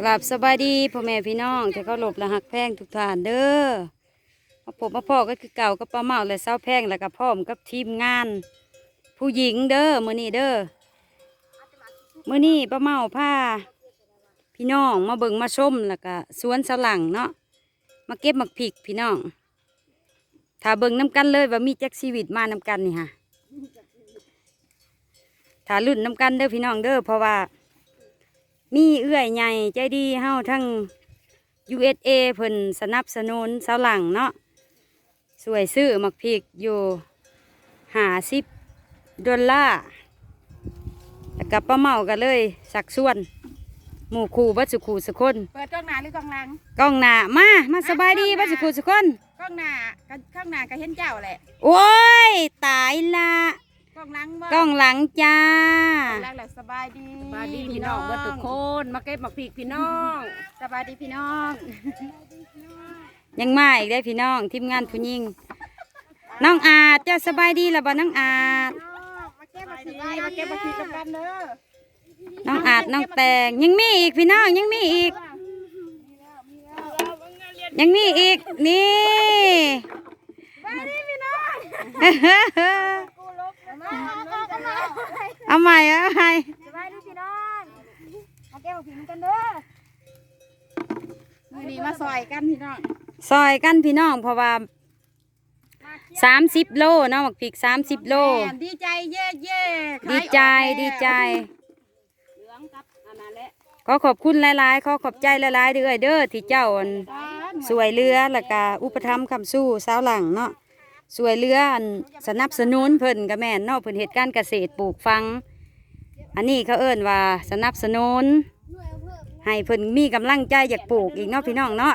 กราบสบายดีพ่อแม่พี่น้องที่เขาหลบและหักแพงทุกท่านเด้อมาพบมาพ่อก็คือเก่ากับป้าเมาและเศร้าแพงแล้วก็พร้อมกับทีมงาน ผู้หญิงเด้อมื้อนี้เด้อมื้อนี้ป้าเมาพาพี่น้องมาเบิ่งมาชมแล้วก็สวนสลังเนาะมาเก็บหมักผิกพี่น้องถ้าเบิ่งน้กันเลยว่ามีแจ็คชีวิตมาน้กันนี่ฮะถ้ารุ่นน้กันเด้อพี่น้องเด้อเพราะว่า มีเอื้อยใหญ่ใจดีเฮาทั้ง USA เพิ่นสนับสนุนเสาหลังเนาะสวยซื้อมักพริกอยู่หาสิบดอลลาร์แล้วกับป้าเมากันเลย สักส่วน หมู่คู่บัดสุขูสุคนเปิดกล้องหน้าหรือกล้องหลังกล้องหน้ามามาสบายดีบัดสุขูสุคนกล้องหน้าก็ข้างหน้าก็เห็นเจ้าแหละโอ้ยตายละกล้องหลังบ่กล้องหลังจ้า กล้องหลังแหละสบายดีสบายดีพี่น้องเบิดทุกคน มาเก็บหมักพริกพี่น้อง สบายดีพี่น้อง ยังมาอีกได้พี่น้องทีมงานผู้หญิงน้องอาจเจ้าสบายดีแล้วบ่น้องอาจมาเก็บมาสบายมาเก็บมาทีกันกันเด้อน้องอาจน้องแตงยังมีอีกพี่น้องยังมีอีก ยังมีอีกนี่เอาใหม่เอาใหม่ สบายดีพี่น้องมาเก็บมาทีกันเด้อมื้อนี้มาซอยกันพี่น้องซอยกันพี่น้องเพราะว่าสามสิบโลเนาะหมักพริกสามสิบโล แม่นดีใจเย่เย่ดีใจดีใจ เหลืองกับอันนั้นแหละขอขอบคุณหลายๆขอขอบใจหลายๆเด้อเด้อที่เจ้าอันสวยเรือแล้วก็อุปถัมภ์คำสู้สาวหลังเนาะสวยเรืออันสนับสนุนเพิ่นก็แม่นเนาะเพิ่นเหตุการณ์เกษตรปลูกฟัง อันนี้เขาเอิ้นว่าสนับสนุน ให้เพิ่นมีกำลังใจอยากปลูกอีกเนาะพี่น้องเนาะ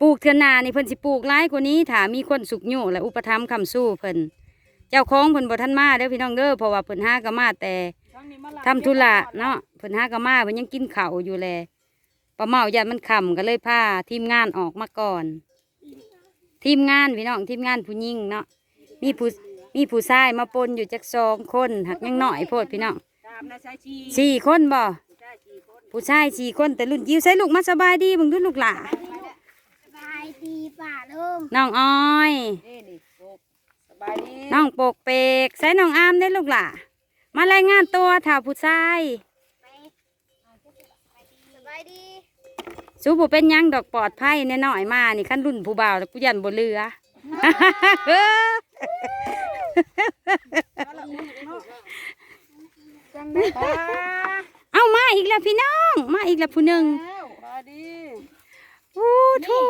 ปลูกเทือนนานี่เพิ่นสิปลูกหลายกว่านี้ถ้ามีคนสุกอยู่และอุปถัมภ์คำสู้เพิ่นเจ้าของเพิ่นบ่ทันมาเด้อพี่น้องเด้อเพราะว่าเพิ่นหาก็มาแต่ทำธุระเนาะเพิ่นหากะมาเพิ่นยังกินข้าวอยู่แลป้าเมายันมันค่ำก็เลยพาทีมงานออกมาก่อน ทีมงานพี่น้องทีมงานผู้หญิงเนาะมีผู้มีผู้ชายมาปนอยู่จักสองคนหักยังน้อยโพดพี่น้องตามนะใช้ชี สี่คนบ่ ผู้ชายสี่คนแต่รุ่นยิวใส่ลูกมาสบายดีเบิ่งดูลูกหล่ะสบายดีป่าลุงน้องอ้อยเอ้นี่โบกสบายดีน้องโปกเปกใส่น้องอามได้ลูกหล่ะมารายงานตัวถ่าผู้ชายสบายดีสู้ผู้เป็นหยังดอกปลอดภัยแน่น้อยมานี่ขั้นรุ่นผู้บ่าวแล้วกูยันบ่เรือจังได้ป้าเอามา อีกแล้วพี่น้อง มาอีกแล้วผู้หนึ่งแล้วสบายดีอู้ทู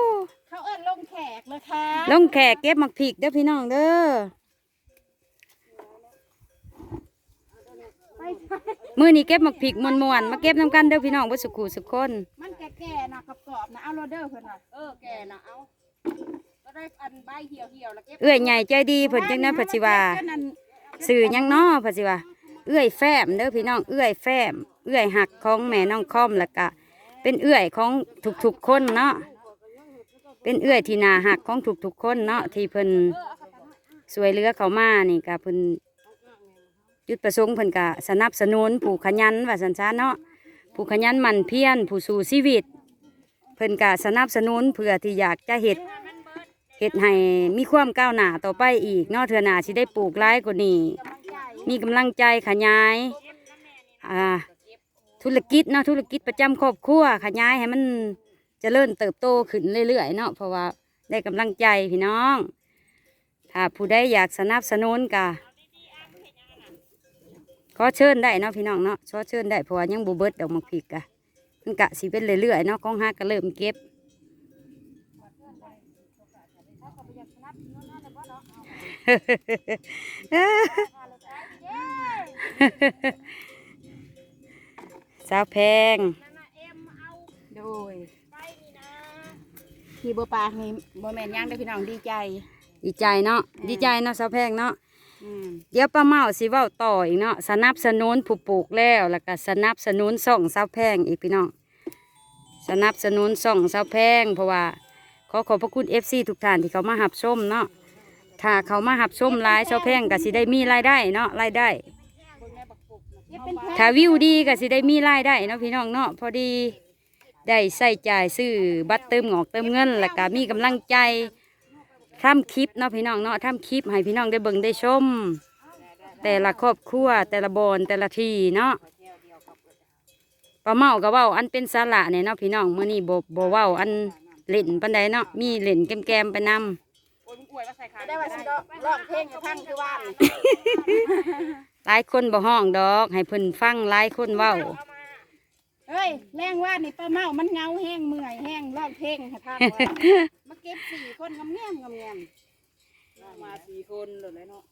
เขาเอิ้นลงแขกเลยค่ะลงแขกเก็บหมักผิกเด้อพี่น้องเด้อมือนี้เก็บหมักผิกมวนมวนๆมาเก็บน้ำกันเด้อพี่น้องว่าสุขูสุขคน มันแก่ๆนะกรอบๆนะเอาโรเดอร์เพิ่นน่ะเออแกน่ะเอาก็ได้อันใบเหี่ยวเหี่ยวๆแล้วเก็บเอื้อยใหญ่ใจดีเพิ่นจังนั้นเพิ่นสิว่าเพิ่นนั่นสื่อหยังน้อเพิ่นสิว่าเอื้อยแฟมเด้อพี่น้องเอื้อยแฟม เอื้อยหักของแม่น้องค่อมแล้วก็เป็นเอื้อยของทุกๆคนเนาะเป็นเอื้อยที่นาหักของทุกๆคนเนาะที่เพิ่นสวยเรือเขามานี่ก็เพิ่นจุดประสงค์เพิ่นก็สนับสนุนผู้ขยันว่าสันชาเนาะผู้ขยันมันเพียรผู้สู่ชีวิต เพิ่นก็สนับสนุนเพื่อที่อยากจะเฮ็ดเฮ็ดให้มีความก้าวหน้าต่อไปอีกเนาะเทื่อหน้าสิได้ปลูกหลายกว่านี้มีกำลังใจขยายอ่า ธุรกิจเนาะธุรกิจประจำครอบครัวขยายให้มันจเจริญเติบโตขึ้นเรื่อยๆเนาะเพราะว่าได้กำลังใจพี่น้อง ถ้าผู้ใดอยากสนับสนุนก็ขอเชิญได้เนาะพี่น้องเนาะขอเชิญได้เพราะว่ายังบูเบิดดอกมักผิกกะมันกะสิเป็นเรื่อยๆเนาะของฮักก็เริ่มเก็บ สาวแพง โดยที่บัวปลานี่บ่แม่นหยังเด้อพี่น้องดีใจ ดีใจเนาะ ดีใจเนาะสาวแพงเนาะ อืมเดี๋ยวป้าเมาสิเว้าต่ออีกเนาะสนับสนุนผู้ปลูกแล้วแล้วก็สนับสนุนส่องสาวแพงอีกพี่น้องสนับสนุนส่องสาวแพง เพราะว่าขอขอบพระคุณเอฟซีทุกท่านที่เขามาหับชมเนาะถ้าเขามาหับชมหลายสาวแพงก็สิได้มีรายได้เนาะรายได้ เก็บเป็นแพ็ค ถ้าวิวดีก็สิได้มีรายได้เนาะพี่น้องเนาะพอดีได้ใส่จ่ายซื้อบัตรเติมงอกเติมเงิน แล้วก็มีกำลังใจทำคลิปเนาะพี่น้องเนาะทำคลิปให้พี่น้องได้เบิ่งได้ชม แต่ละครอบครัวแต่ละบอนแต่ละทีเนาะปลาเมาก็เว้าอันเป็นสาระเนี่ยเนาะพี่น้องมื้อนี้บ่บ่เว้าอันเล่นปานใดเนาะมีเล่นแกมๆไปนำโอ้ยมึงอวยว่าใส่ขาได้ว่าสิร้องเพลงให้ฟังคือว่า หลายคนบ่ห้องดอก ให้เพิ่นฟังหลายคนเว้าเฮ้ยแรงว่านี่ป้าเมามันเงาแห้งเมื่อยแห้งร้องเพลงให้ฟังว่ามาเก็บสี่คนงามแง่มงามแง่มมาสี่คนเลยเนาะ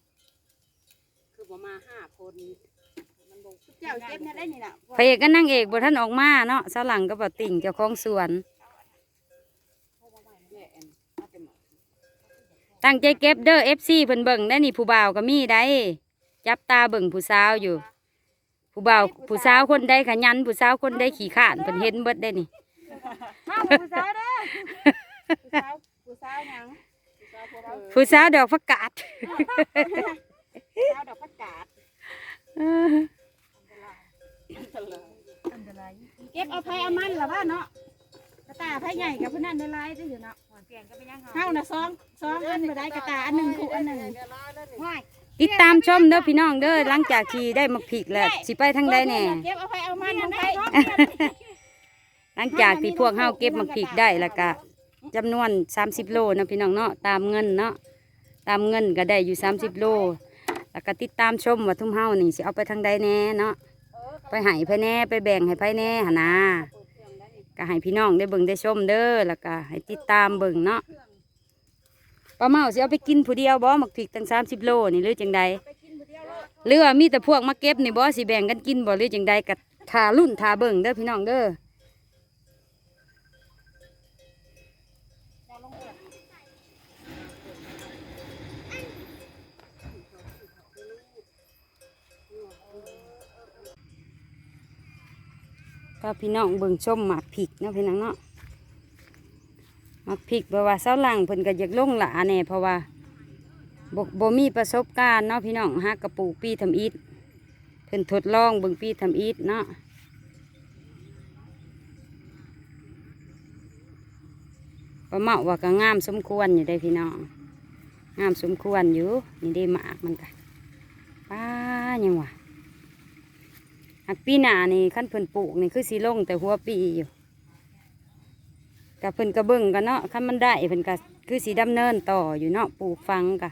คือประมาณห้าคนมันบอกเจ้าเก็บเนี่ยได้นี่ล่ะพระเอกก็นั่งเอกบ่ท่านออกมาเนาะสาวหลังก็บ่ติ่งเจ้าของสวนแม่แอนน่าจะเหมาะตั้งใจเก็บเด้อ FC เพิ่นเบิ่งได้นี่ผู้บ่าวก็มีได้ จับตาเบิ่งผู้สาวอยู่ ผู้บ่าวผู้สาวคนใดขยันผู้สาวคนใดขี้ข้านเพิ่นเห็นเบิดได้นี่มาผู้สาวเด้อผู้สาวผู้สาวหยังผู้สาวพวกเราผู้สาวดอกผักกาดผู้สาวดอกผักกาดเก็บเอาไผเอามันล่ะว่าเนาะกระตาไผใหญ่กับผู้นั้นได้หลายจังอยู่เนาะเฮาน่ะสองสองอันบ่ได้กระตาอันหนึงคู่อันหนึงว้าย ติดตามชมเด้อพี่น้องเด้อหลังจากที่ได้มาผิกแล้วสิไปทางใดแน่เก็บเอาไผเอามันมันไผหลังจากที่พวกเฮาเก็บมาผิกได้แล้วก็จำนวน 30 โลเนาะพี่น้องเนาะตามเงินเนาะตามเงินก็ได้อยู่ 30 โล แล้วก็ติดตามชมว่าทุ่มเฮานี่สิเอาไปทางใดแน่เนาะไปให้ไผแน่ไปแบ่งให้ไผแน่หนนะก็ให้พี่น้องได้เบิ่งได้ชมเด้อแล้วก็ให้ติดตามเบิ่งเนาะ ป้าเมาสิเอาไปกินผู้เดียวบ่หมักผิกตั้ง30โลนี่หรือจังใดหรือว่ามีแต่พวกมาเก็บนี่บ่สิแบ่งกันกินบ่หรือจังใดก็ทารุ่นทาเบิ่งเด้อพี่น้องเด้อก็พี่น้องเบิ่งชมหมากผิกเนาะพี่น้องเนาะ มากผิกเพราะว่าเสาหลังเพิ่นก็อยากลงหลาแน่เพราะว่าบบ่มีประสบการณ์เนาะพี่น้องหากกระปูปีทำอิฐเพิ่นทดลองเบิ่งปีทำอิฐเนาะประเมาว่าก็งามสมควรอยู่ได้พี่น้องงามสมควรอยู่นี่ได้มากมันก็ป้ายังวะหักปีหนานี่ขั้นเพิ่นปลูกนี่คือสีลงแต่หัวปีอยู่ กับเพิ่นกระเบื้องกันเนาะขั้นมันได้เพิ่นก็คือสีดำเนินต่ออยู่เนาะปลูกฟังกะ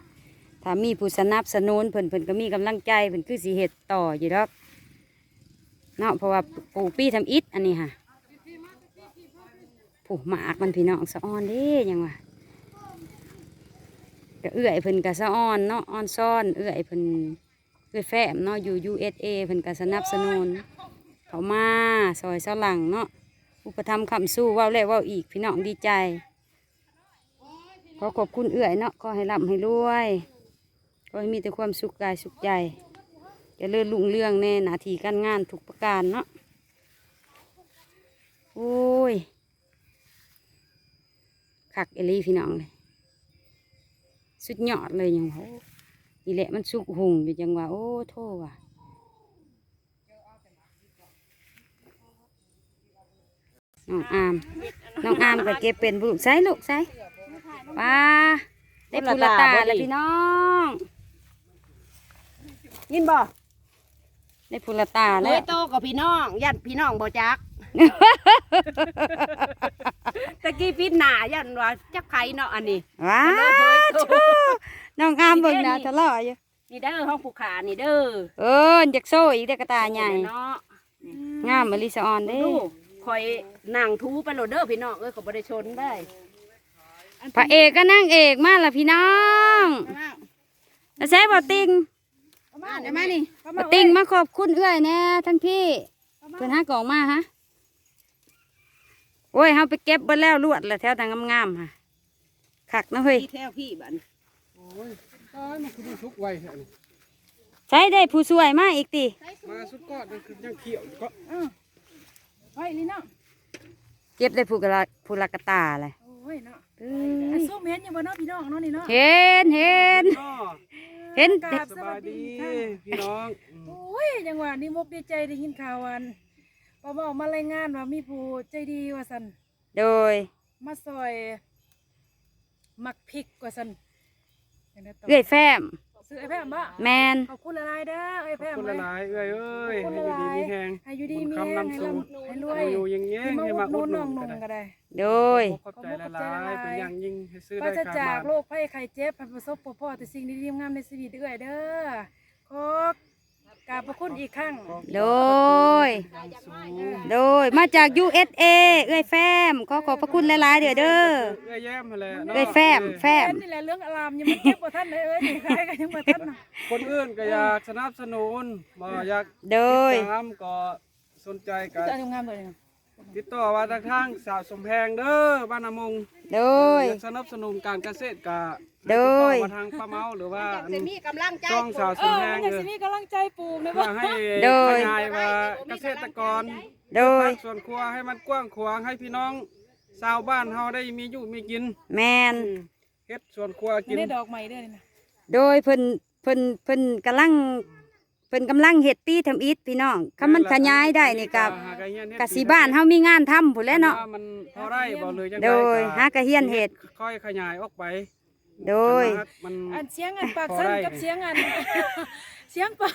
ถ้ามีผู้สนับสนุนเพิ่นเพิ่นก็มีกำลังใจเพิ่นคือสีเห็ดต่ออยู่ดอกเนาะเพราะว่าปลูกปีทำอิฐอันนี้ค่ะปลูกหมากมันพี่น้องสะออนเด้ยังวะก็เอื้อยเพิ่นก็สะออนเนาะออนซ่อนเอื้อยเพิ่นเพื่อแฟมเนาะอยู่ USA เพิ่นก็สนับสนุนเขามาซอยเสาหลังเนาะ อุปถัมคำสู้ว้าแล้วเว้าอีกพี่น้องดีใจ ขอขอบคุณเอื้อยเนาะขอให้ร่ำให้รวยขอให้มีแต่ความสุขกายสุขใจจะเลื่อนลุงเรื่องแน่หนาทีการงานทุกประการเนาะโอ้ยคักเอลี่พี่น้องเลยสุดยอดเลยยังโหนี่แหละมันสุกหุงอยู่จังว่าโอ้โทษว่ะ น้องอาม น้องอามก็เก็บเป็นบุลูกใส่ลูกใส่ป้าได้พุละตาแล้วพี่น้อง ยินบ่ได้พุละตาเลแล้วยโตกับพี่น้องยันพี่น้องบ่จักตะกี้พิษหนายันว่าจักไผเนาะอันนี้ว้าเด้อเผยโตน้องอามเบิ่งนะทะเลาะอยู่นี่เด้อห้องผูกขานี่เด้อเอออยากโซ่อีกได้กระตาใหญ่เนาะงามมะลิสะออนเด้ดู คอยนั่งทูไปโหลดเด้อพี่น้องเอ้ยเขาบ่ได้ชนได้พระเอกก็นั่งเอกมาละพี่น้องแล้วใช้บ่ติงมาเดี๋ยวมานี่ปะติงมาขอบคุณเอื้อยแน่ทั้งพี่เพิ่นหากล่องมาฮะโอ้ยเฮาไปเก็บเบิดแล้วลวดแล้วแถวทางงามๆค่ะคักนะเฮ้ยพี่แท้พี่บันตายมันคือทุกไว้อันนี้ใช้ได้ผู้ช่วยมาอีกติมาสุดก้อนมันคือยังเขียวอยู่ก็ ไว้นี่เนาะเก็บได้ผู้กะละผู้ละกะตาเลยโอ้ยเนาะเอ้ยสู้เห็นอยู่บ่เนาะพี่น้องเนาะนี่เนาะเห็นเห็นก็เห็นสบายดีพี่น้องอืมโอ้ยจังหวะนี้มกดีใจได้ยินข่าววันป้าบอกมารายงานว่ามีผู้ใจดีว่าสันโดยมาซอยหมักพริกว่าสันจังได้ต่อเอื้อยแฟม ซื้อไอ้แพมบ่แมนขอบคุณหลายๆเด้อไอ้แพมคนเอ้ละยหลายเอ้ยเอ้ยขอบให้คุณอยู่ดีหลายมีแหงให้อยู่ดีมีบุญแรงคำนำให้สู่ร่ำให้รวยอยู่อย่างเงี้ยที่มาให้อุมาดหอุนุดนหนุน้อนงก็นุ่งได้ก็ได้ โดย ขอบใจละลายเป็นอย่างยิ่งให้ซื้อปราได้ศขาดจากบ้านโรคภัยไข้เจ็บให้ประสบพบพ่อแต่สิ่งดีๆงามในชีวิตเอื้อยเด้อขอ กราบพระคุณอีกครั้งโดย โดยมาจาก USA เอื้อยแฟมขอขอบพระคุณหลายๆเด้อเด้อเอ้ยแย้มมาแล้วเอื้อยแฟมแฟมนี่แหละเรื่องอารามยังไม่เก็บบ่ท่านเลยเอ้ยนี่ใครก็ยังบ่ท่านน่ะคนอื่นก็อยากสนับสนุนบ่อยากโดยติดตามก็สนใจก็จะเอางามๆตัวนี้ติดต่อมาทางทางสาวสมแพงเด้อบ้านนามงโดยอยากสนับสนุนการเกษตรก็ โดยติต่อมาทางป้าเมาหรือว่าอันจะมีกำลังใจช่องสาวเอสมอแพมังนอยากเด้สิอมีกำลังใจปลูกนะเพื่บ่อให้โดย ขยายว่าเกษตรกรโดยส่วนครัวให้มันกว้างขวางให้พี่น้องชาวบ้านเฮาได้มีอยู่มีกินแมน เฮ็ดสวนครัวกิน ได้ดอกใหม่เด้อนี่นะโดยเพิ่นเพิ่นเพิ่นกำลังเพิ่นกำลังเฮ็ดปีทำอิฐพี่น้องคันมันขยายได้นี่กับกสิบ้านเฮามีงานทำพุ่นแหล้วเนาะ ว่มันพอได้บ่เลยจังโดยก็หากระเฮียนเฮ็ด ค่อยขยายออกไป โดย มัน อันเสียงอันปากสั้นพอได้ กับเสียงอัน เสียงปาก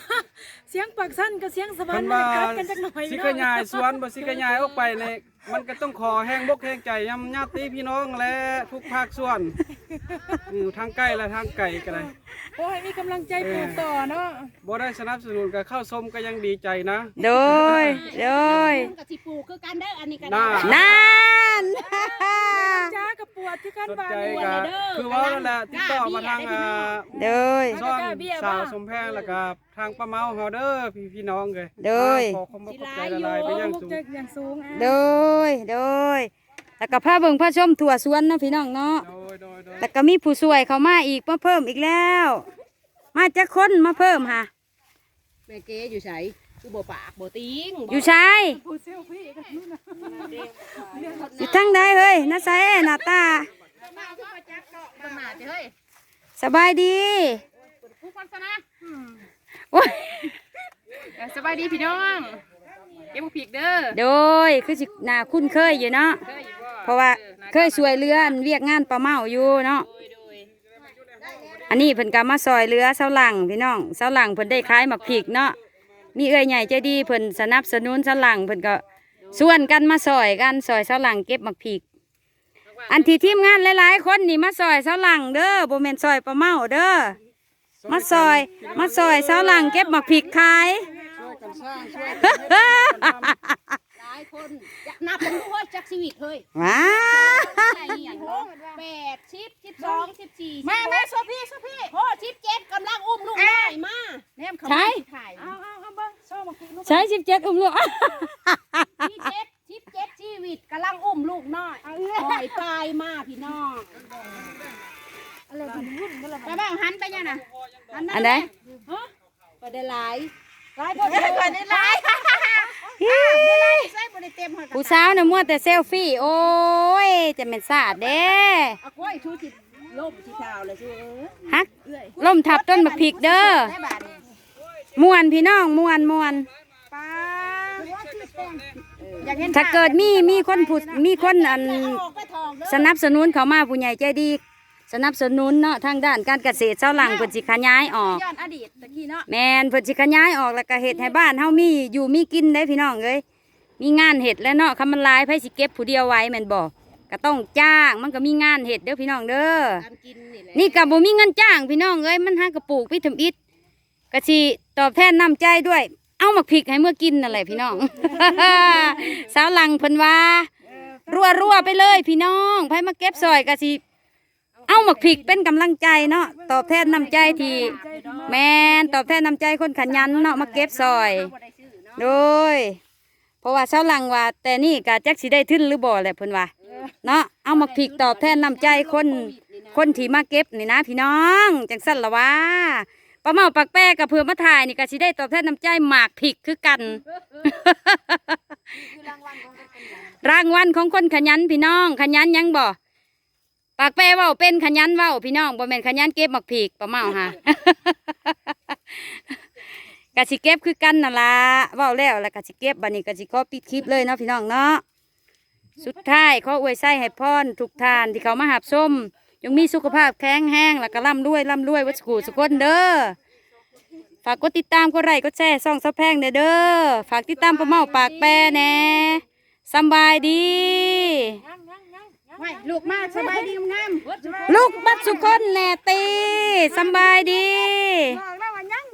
เสียงปากสั้นกับเสียงสะพามันนมัว่านกัดกันจักหน่อยสิเนาะขยายสวนบ่สิขยายออกไปเนี่ยมันก็ต้องขอแห้งบกแห้งใจยำญาติพี่น้องและทุกภาคส่วนอือทางใกล้และทางไกลก็ได้ โอ้ยมีกำลังใจปลูกต่อเนาะบ่ได้สนับสนุนก็เข้าชมก็ยังดีใจนะโดยโดยกับสิปลูกคือกันเด้ออันนี้กันน่านั่นจ้ากับปวดที่กันสนบ้านใจนี่ก็คือว่านั่นแหละติดต่อมาทางอ่าโดยซ่องสาวสมแพงแล้วก็ทางป้าเมาเฮาเด้อพี่พี่น้องเลยโดยขอความขอบใจละลายไปยังมุกสูงจะอย่างสูงอะโดยโดยแล้วก็พาเบิ่งพาชมถั่วสวนเนาะพี่น้องเนาะ โดยโดยโดยแล้วก็มีผู้ช่วยเข้ามาอีกมาเพิ่มอีกแล้ว มาจากคนมาเพิ่มค่ะ แม่เก๋อยู่ไสคือบ่ปากบ่ติงอยู่ชายผู้เซลฟี่กันนู่นน่ะอยู่ทั้งใดเฮ้ยน้าใสหน้าตามันมาเฮ้ยสบายดีผู้คนซะนะโอ้ยสบายดีพี่น้องเก็บผิกเด้อโดยคือสิน่าคุ้นเคยอยู่เนาะเด้ออยู่บ่เพราะว่า เคยช่วยเรือนเวียกงานปลาเมาอยู่เนาะ โดยโดยอันนี้เพิ่นก็มาซอยเรือเสาหลังพี่น้องเสาหลังเพิ่นได้ขายหมักพริกเนาะ มีเอ้ยใหญ่ใจดีเพิ่นสนับสนุนเสาหลังเพิ่นก็ส่วนกันมาซอยกันซอยเสาหลังเก็บหมักพริก อันที่ทีมงานหลายๆคนนี่มาซอยเสาหลังเด้อบ่แม่นซอยปลาเมาเด้อ มาซอย มาซอยเสาหลังเก็บหมักพริกขาย ช่วยกันสร้างช่วยกันเฮ็ดช่วยกันทำหลายคนจะนับเป็นผู้ว่าจัก ชีวิตเฮ้ยว้าไอ้เนี่ยแปดสิบสิบสองสิบสี่แม่แม่โซพี่โซพี่โอ้สิบเจ็ดกำลังอุ้มลูกได้มาแนมเขาใช่ถ่ายเอาเอาเอาเบิ่งโซ่มากินลูกใช้สิบเจ็ดอุ้มลูกสิบเจ็ดสิบเจ็ดชีวิตกำลังอุ้มลูกน้อยปล่อยปลายมาพี่น้องไปบ้างหันไปยังน่ะหันมาอันใดไปได้หลายหลายคนเลยคนนี้หลาย ใส่บริเต็มหัว ผู้สาวน่ะมัวแต่เซลฟี่ โอ้ย จะเป็นสาดเด้เอากล้วยชูสิล่มสิเท้าเลยชูเออฮักล่มทับต้นบักพริกเด้อได้บาทนี่มวนพี่น้องมวนมวนป้าอยากเห็นถ้าเกิดมีมีคนผู้มีคนอัน ออกไปทองเด้อสนับสนุนเขามาผู้ใหญ่ใจดี สนับสนุนเนาะทางด้านการเกษตรเจ้าหลังเพิ่นสิขยายออก ย้อนอดีตตะกี้เนาะแมนเพิ่นสิขยายออกแล้วก็เฮ็ดให้บ้านเฮามีอยู่มีกินได้พี่น้องเอ้ย มีงานเฮ็ดแล้วเนาะคำมันหลายไผสิเก็บผู้เดียวไว้แม่นบ่ก็ต้องจ้างมันก็มีงานเฮ็ดเด้อพี่น้องเด้อการกินนี่แหละนี่ก็บ่มีเงินจ้างพี่น้องเอ้ยมันหากระปลูกพี่ทำอิฐก็สิตอบแทนน้ำใจด้วย เอามาพริกให้เมื่อกินนั่นแหละพี่น้อง สาวหลังเพิ่นว่ารัวรัวๆไปเลยพี่น้องไผมาเก็บซอยก็สิเอาหมักพริกเป็นกำลังใจเนาะตอบแทนน้ำใจที่แม่นตอบแทนน้ำใจคนขยันเนาะมาเก็บซอยบ่ได้ซื้อเนาะโดยเพ ราะว่าสาวหลังว่า แต่นี่ก็จักสิได้ทึนหรือบ่แหละเพิ่นว่าเนาะเอาหมักพริกตอบแทนน้ำใจคนคนที่มาเก็บนี่นะพี่น้องจังสั่นละว่าป้าเมาปักแป้กับเพื่อมาถ่ายนี่ก็สิได้ตอบแทนน้ำใจหมากผิกคือกัน รางวัลของคนขยันพี่น้อง ขยันหยังบ่ปากแป้เว้าเป็นขยันเว้าพี่น้องบ่แม่นขยันเก็บหมักผิกป้าเมาฮะ กะสิเก็บคือกันน่ะล่ะเว้าแล้วแล้วกะสิเก็บบัดนี้กะสิขอปิดคลิปเลยเนาะพี่น้องเนาะสุดท้ายขออวยไส้ให้พรทุกท่านที่เขามาหับส้มจงมีสุขภาพแข็งแรงแล้วก็ร่ำรวยร่ำรวยวัสกูสุกคนเด้อฝากกดติดตามกดไลค์กดแชร์ซ่องซับแพงเด้อเด้อฝากติดตามป้าเมาปากแปรแหน่สำบายดีไม่ลูกมาสบายดีงามลูกบัดสุคนแหน่ตีสำบายดีๆ